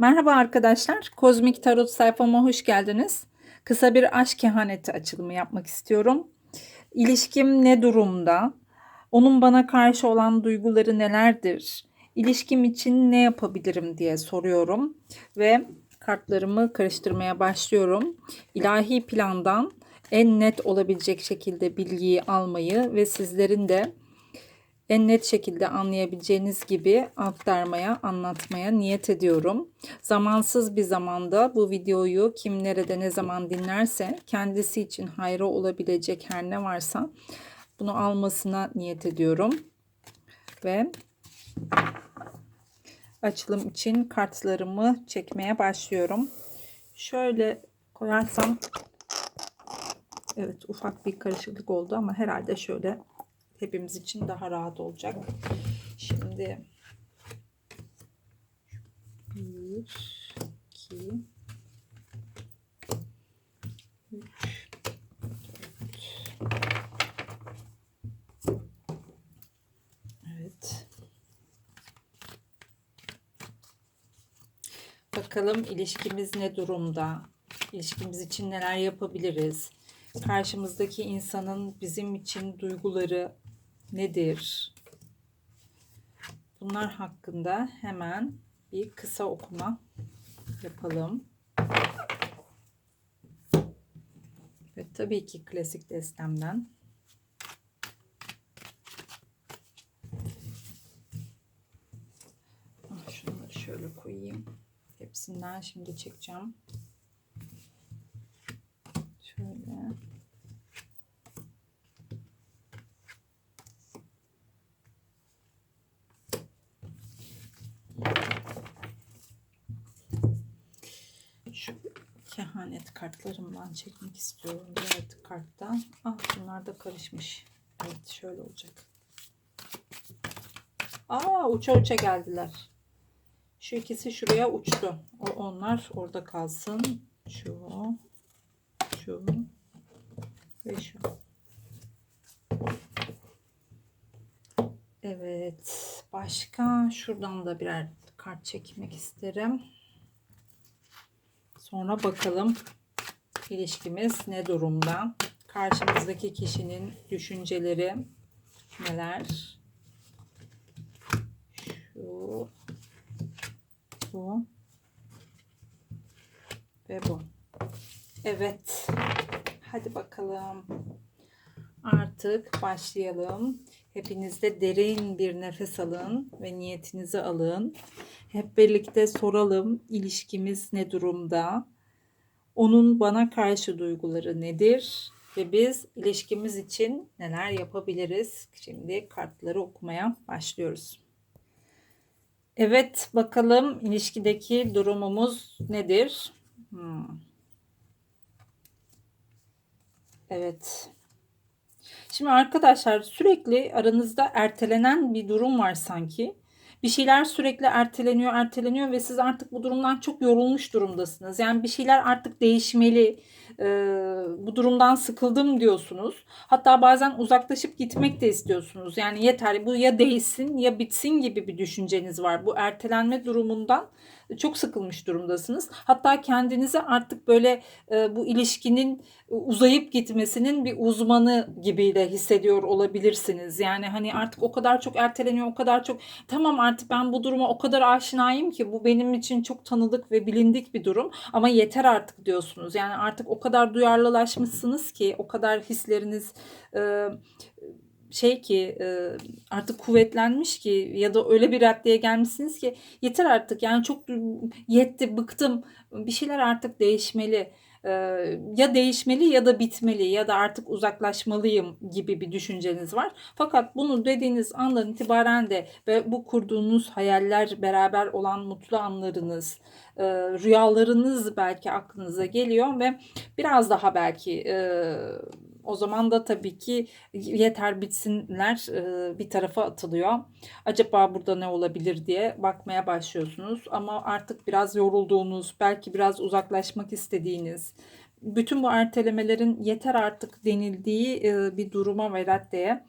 Merhaba arkadaşlar. Kozmik Tarot sayfama hoş geldiniz. Kısa bir aşk kehaneti açılımı yapmak istiyorum. İlişkim ne durumda? Onun bana karşı olan duyguları nelerdir? İlişkim için ne yapabilirim diye soruyorum ve kartlarımı karıştırmaya başlıyorum. İlahi plandan en net olabilecek şekilde bilgiyi almayı ve sizlerin de en net şekilde anlayabileceğiniz gibi aktarmaya, anlatmaya niyet ediyorum. Zamansız bir zamanda bu videoyu kim nerede ne zaman dinlerse kendisi için hayra olabilecek her ne varsa bunu almasına niyet ediyorum. Ve açılım için kartlarımı çekmeye başlıyorum. Şöyle koyarsam evet ufak bir karışıklık oldu ama herhalde şöyle hepimiz için daha rahat olacak. Şimdi bir, iki, üç, dört. Evet. Bakalım ilişkimiz ne durumda? İlişkimiz için neler yapabiliriz? Karşımızdaki insanın bizim için duyguları nedir? Bunlar hakkında hemen bir kısa okuma yapalım. Ve tabii ki klasik destemden. Ah, Şunları şöyle koyayım. Hepsinden şimdi çekeceğim. Şöyle. Şu kehanet kartlarımdan çekmek istiyorum. Diğer karttan. Ah bunlar da karışmış. Evet şöyle olacak. Aa uça uça geldiler. Şu ikisi şuraya uçtu. O onlar orada kalsın. Şu, şu ve şu. Evet. Başka şuradan da birer kart çekmek isterim. Sonra bakalım ilişkimiz ne durumda? Karşımızdaki kişinin düşünceleri neler? Şu, bu ve bu. Evet. Hadi bakalım. Artık başlayalım. Hepiniz de derin bir nefes alın ve niyetinizi alın. Hep birlikte soralım ilişkimiz ne durumda? Onun bana karşı duyguları nedir? Ve biz ilişkimiz için neler yapabiliriz? Şimdi kartları okumaya başlıyoruz. Evet bakalım ilişkideki durumumuz nedir? Hmm. Evet. Şimdi arkadaşlar sürekli aranızda ertelenen bir durum var sanki. Bir şeyler sürekli erteleniyor, erteleniyor ve siz artık bu durumdan çok yorulmuş durumdasınız. Yani bir şeyler artık değişmeli. Ee, bu durumdan sıkıldım diyorsunuz. Hatta bazen uzaklaşıp gitmek de istiyorsunuz. Yani yeter bu ya değişsin ya bitsin gibi bir düşünceniz var. Bu ertelenme durumundan çok sıkılmış durumdasınız. Hatta kendinizi artık böyle e, bu ilişkinin uzayıp gitmesinin bir uzmanı gibi de hissediyor olabilirsiniz. Yani hani artık o kadar çok erteleniyor, o kadar çok tamam artık ben bu duruma o kadar aşinayım ki bu benim için çok tanıdık ve bilindik bir durum ama yeter artık diyorsunuz. Yani artık o kadar duyarlılaşmışsınız ki o kadar hisleriniz e, şey ki e, artık kuvvetlenmiş ki ya da öyle bir raddeye gelmişsiniz ki yeter artık. Yani çok yetti bıktım. Bir şeyler artık değişmeli. E, ya değişmeli ya da bitmeli ya da artık uzaklaşmalıyım gibi bir düşünceniz var. Fakat bunu dediğiniz andan itibaren de ve bu kurduğunuz hayaller beraber olan mutlu anlarınız e, rüyalarınız belki aklınıza geliyor ve biraz daha belki o zaman da tabii ki yeter bitsinler bir tarafa atılıyor. Acaba burada ne olabilir diye bakmaya başlıyorsunuz. Ama artık biraz yorulduğunuz, belki biraz uzaklaşmak istediğiniz, bütün bu ertelemelerin yeter artık denildiği bir duruma ve raddeye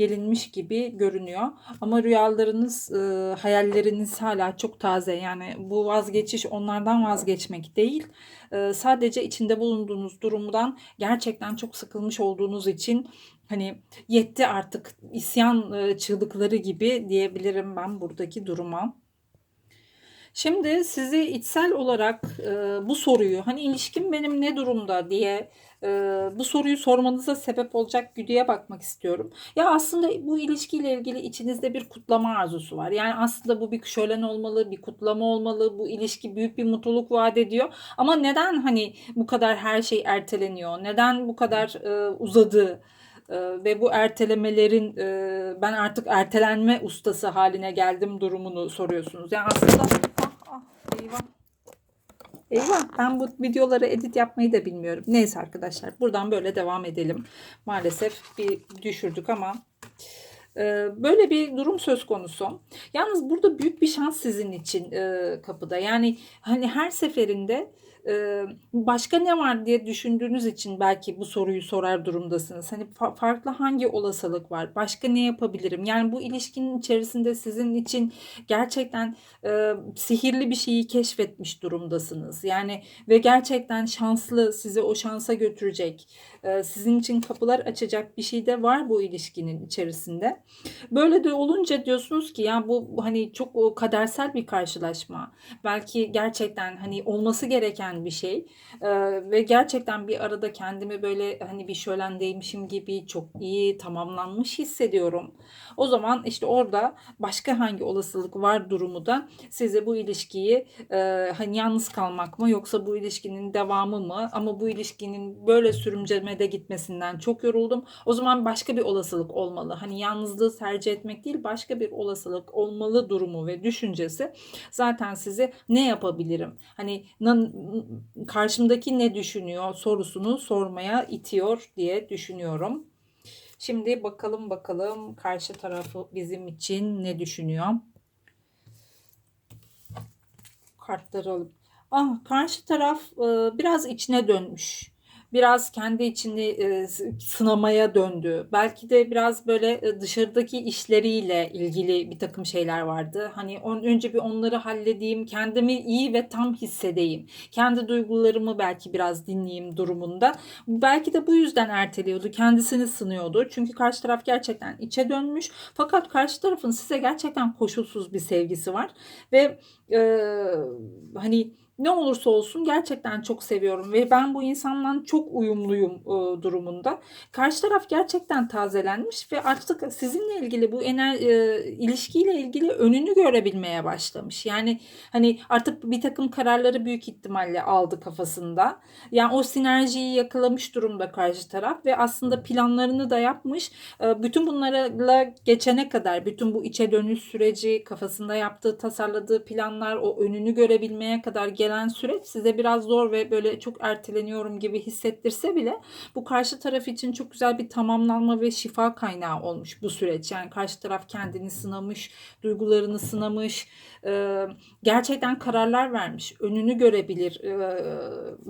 gelinmiş gibi görünüyor. Ama rüyalarınız, e, hayalleriniz hala çok taze. Yani bu vazgeçiş onlardan vazgeçmek değil. E, sadece içinde bulunduğunuz durumdan gerçekten çok sıkılmış olduğunuz için hani yetti artık isyan e, çığlıkları gibi diyebilirim ben buradaki duruma. Şimdi sizi içsel olarak e, bu soruyu hani ilişkim benim ne durumda diye e, bu soruyu sormanıza sebep olacak güdüye bakmak istiyorum. Ya aslında bu ilişkiyle ilgili içinizde bir kutlama arzusu var. Yani aslında bu bir şölen olmalı, bir kutlama olmalı. Bu ilişki büyük bir mutluluk vaat ediyor. Ama neden hani bu kadar her şey erteleniyor? Neden bu kadar e, uzadı? E, ve bu ertelemelerin e, ben artık ertelenme ustası haline geldim durumunu soruyorsunuz. Yani aslında ah ah eyvah. Eyvah ben bu videoları edit yapmayı da bilmiyorum. Neyse arkadaşlar buradan böyle devam edelim. Maalesef bir düşürdük ama böyle bir durum söz konusu. Yalnız burada büyük bir şans sizin için kapıda. Yani hani her seferinde başka ne var diye düşündüğünüz için belki bu soruyu sorar durumdasınız. Hani fa- farklı hangi olasılık var? Başka ne yapabilirim? Yani bu ilişkinin içerisinde sizin için gerçekten e, sihirli bir şeyi keşfetmiş durumdasınız. Yani ve gerçekten şanslı sizi o şansa götürecek, sizin için kapılar açacak bir şey de var bu ilişkinin içerisinde. Böyle de olunca diyorsunuz ki ya bu hani çok kadersel bir karşılaşma. Belki gerçekten hani olması gereken bir şey. Ee, ve gerçekten bir arada kendimi böyle hani bir şölendeymişim gibi çok iyi tamamlanmış hissediyorum. O zaman işte orada başka hangi olasılık var durumu da size bu ilişkiyi e, hani yalnız kalmak mı yoksa bu ilişkinin devamı mı ama bu ilişkinin böyle sürümcemede gitmesinden çok yoruldum. O zaman başka bir olasılık olmalı. Hani yalnızlığı tercih etmek değil başka bir olasılık olmalı durumu ve düşüncesi zaten sizi ne yapabilirim? Hani karşımdaki ne düşünüyor sorusunu sormaya itiyor diye düşünüyorum. Şimdi bakalım bakalım karşı tarafı bizim için ne düşünüyor? Kartları alıp. Ah karşı taraf biraz içine dönmüş biraz kendi içini e, sınamaya döndü. Belki de biraz böyle e, dışarıdaki işleriyle ilgili bir takım şeyler vardı. Hani on, önce bir onları halledeyim, kendimi iyi ve tam hissedeyim. Kendi duygularımı belki biraz dinleyeyim durumunda. Belki de bu yüzden erteliyordu, kendisini sınıyordu. Çünkü karşı taraf gerçekten içe dönmüş. Fakat karşı tarafın size gerçekten koşulsuz bir sevgisi var ve e, hani ne olursa olsun gerçekten çok seviyorum ve ben bu insanla çok uyumluyum e, durumunda. Karşı taraf gerçekten tazelenmiş ve artık sizinle ilgili bu ener e, ilişkiyle ilgili önünü görebilmeye başlamış. Yani hani artık bir takım kararları büyük ihtimalle aldı kafasında. Yani o sinerjiyi yakalamış durumda karşı taraf ve aslında planlarını da yapmış. E, bütün bunlarla geçene kadar bütün bu içe dönüş süreci kafasında yaptığı tasarladığı planlar o önünü görebilmeye kadar gelen gelen süreç size biraz zor ve böyle çok erteleniyorum gibi hissettirse bile bu karşı taraf için çok güzel bir tamamlanma ve şifa kaynağı olmuş bu süreç. Yani karşı taraf kendini sınamış, duygularını sınamış, e, gerçekten kararlar vermiş, önünü görebilir e,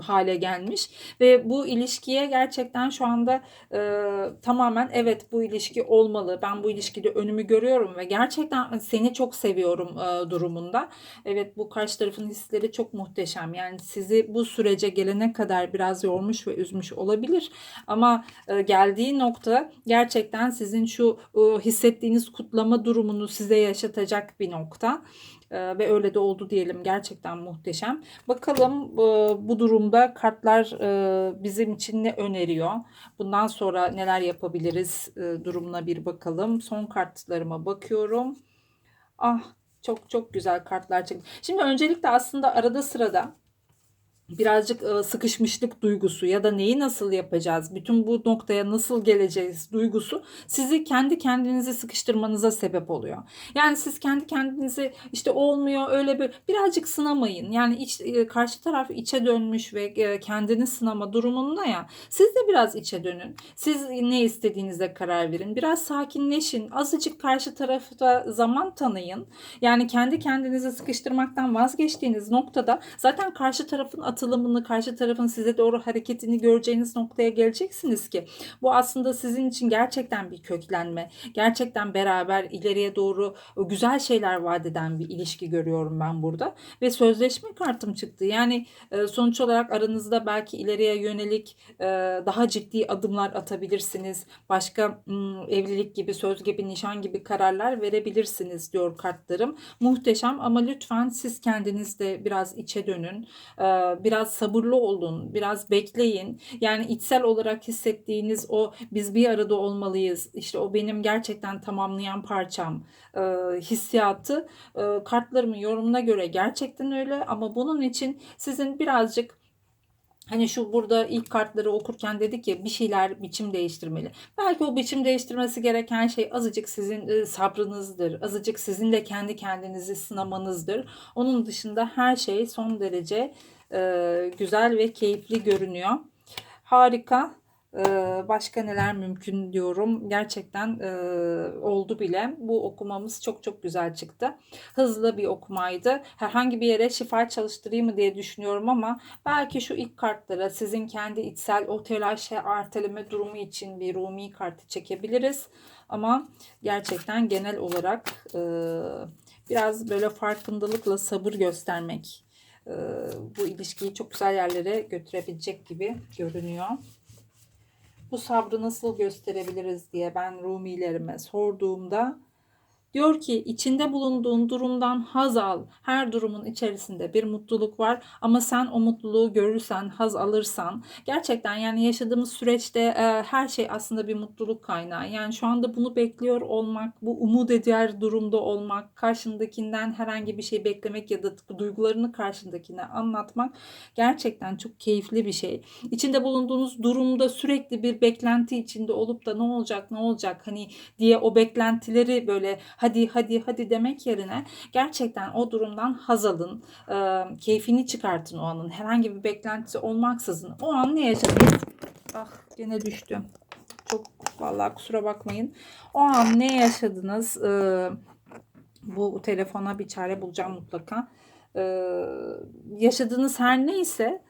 hale gelmiş ve bu ilişkiye gerçekten şu anda e, tamamen evet bu ilişki olmalı. Ben bu ilişkide önümü görüyorum ve gerçekten seni çok seviyorum durumunda. Evet bu karşı tarafın hisleri çok muhteşem. Yani sizi bu sürece gelene kadar biraz yormuş ve üzmüş olabilir ama e, geldiği nokta gerçekten sizin şu e, hissettiğiniz kutlama durumunu size yaşatacak bir nokta. Ee, ve öyle de oldu diyelim. Gerçekten muhteşem. Bakalım e, bu durumda kartlar e, bizim için ne öneriyor? Bundan sonra neler yapabiliriz e, durumuna bir bakalım. Son kartlarıma bakıyorum. Ah çok çok güzel kartlar çıktı. Şimdi öncelikle aslında arada sırada birazcık sıkışmışlık duygusu ya da neyi nasıl yapacağız, bütün bu noktaya nasıl geleceğiz duygusu sizi kendi kendinizi sıkıştırmanıza sebep oluyor. Yani siz kendi kendinizi işte olmuyor öyle bir birazcık sınamayın. Yani iç, karşı taraf içe dönmüş ve kendini sınama durumunda ya siz de biraz içe dönün. Siz ne istediğinize karar verin. Biraz sakinleşin. Azıcık karşı tarafta zaman tanıyın. Yani kendi kendinizi sıkıştırmaktan vazgeçtiğiniz noktada zaten karşı tarafın atı atılımını, karşı tarafın size doğru hareketini göreceğiniz noktaya geleceksiniz ki bu aslında sizin için gerçekten bir köklenme, gerçekten beraber ileriye doğru güzel şeyler vaat eden bir ilişki görüyorum ben burada ve sözleşme kartım çıktı. Yani e, sonuç olarak aranızda belki ileriye yönelik e, daha ciddi adımlar atabilirsiniz. Başka evlilik gibi, söz gibi, nişan gibi kararlar verebilirsiniz diyor kartlarım. Muhteşem ama lütfen siz kendiniz de biraz içe dönün. E, biraz sabırlı olun, biraz bekleyin. Yani içsel olarak hissettiğiniz o biz bir arada olmalıyız. İşte o benim gerçekten tamamlayan parçam e, hissiyatı e, kartlarımın yorumuna göre gerçekten öyle ama bunun için sizin birazcık Hani şu burada ilk kartları okurken dedik ya bir şeyler biçim değiştirmeli. Belki o biçim değiştirmesi gereken şey azıcık sizin e, sabrınızdır. Azıcık sizin de kendi kendinizi sınamanızdır. Onun dışında her şey son derece e, güzel ve keyifli görünüyor. Harika. Ee, başka neler mümkün diyorum. Gerçekten e, oldu bile. Bu okumamız çok çok güzel çıktı. Hızlı bir okumaydı. Herhangi bir yere şifa çalıştırayım mı diye düşünüyorum ama belki şu ilk kartlara sizin kendi içsel o telaş ve erteleme durumu için bir Rumi kartı çekebiliriz. Ama gerçekten genel olarak e, biraz böyle farkındalıkla sabır göstermek e, bu ilişkiyi çok güzel yerlere götürebilecek gibi görünüyor. Bu sabrı nasıl gösterebiliriz diye ben Rumilerime sorduğumda Diyor ki içinde bulunduğun durumdan haz al. Her durumun içerisinde bir mutluluk var ama sen o mutluluğu görürsen, haz alırsan gerçekten yani yaşadığımız süreçte e, her şey aslında bir mutluluk kaynağı. Yani şu anda bunu bekliyor olmak, bu umut eder durumda olmak, karşındakinden herhangi bir şey beklemek ya da duygularını karşındakine anlatmak gerçekten çok keyifli bir şey. İçinde bulunduğunuz durumda sürekli bir beklenti içinde olup da ne olacak, ne olacak hani diye o beklentileri böyle hadi hadi hadi demek yerine gerçekten o durumdan haz alın. E, keyfini çıkartın o anın. Herhangi bir beklentisi olmaksızın. O an ne yaşadınız? Ah gene düştüm. Çok vallahi kusura bakmayın. O an ne yaşadınız? E, bu telefona bir çare bulacağım mutlaka. Yaşadığınız her neyse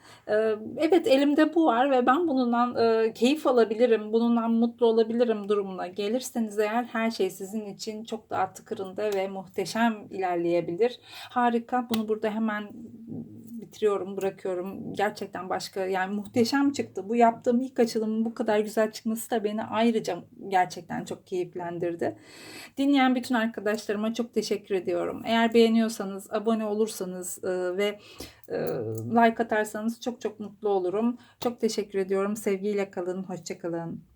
evet elimde bu var ve ben bununla e, keyif alabilirim, bununla mutlu olabilirim durumuna gelirseniz eğer her şey sizin için çok daha tıkırında ve muhteşem ilerleyebilir. Harika. Bunu burada hemen bitiriyorum, bırakıyorum. Gerçekten başka yani muhteşem çıktı. Bu yaptığım ilk açılımın bu kadar güzel çıkması da beni ayrıca gerçekten çok keyiflendirdi. Dinleyen bütün arkadaşlarıma çok teşekkür ediyorum. Eğer beğeniyorsanız, abone olursanız e, ve e, like atarsanız çok çok mutlu olurum. Çok teşekkür ediyorum. Sevgiyle kalın, hoşçakalın.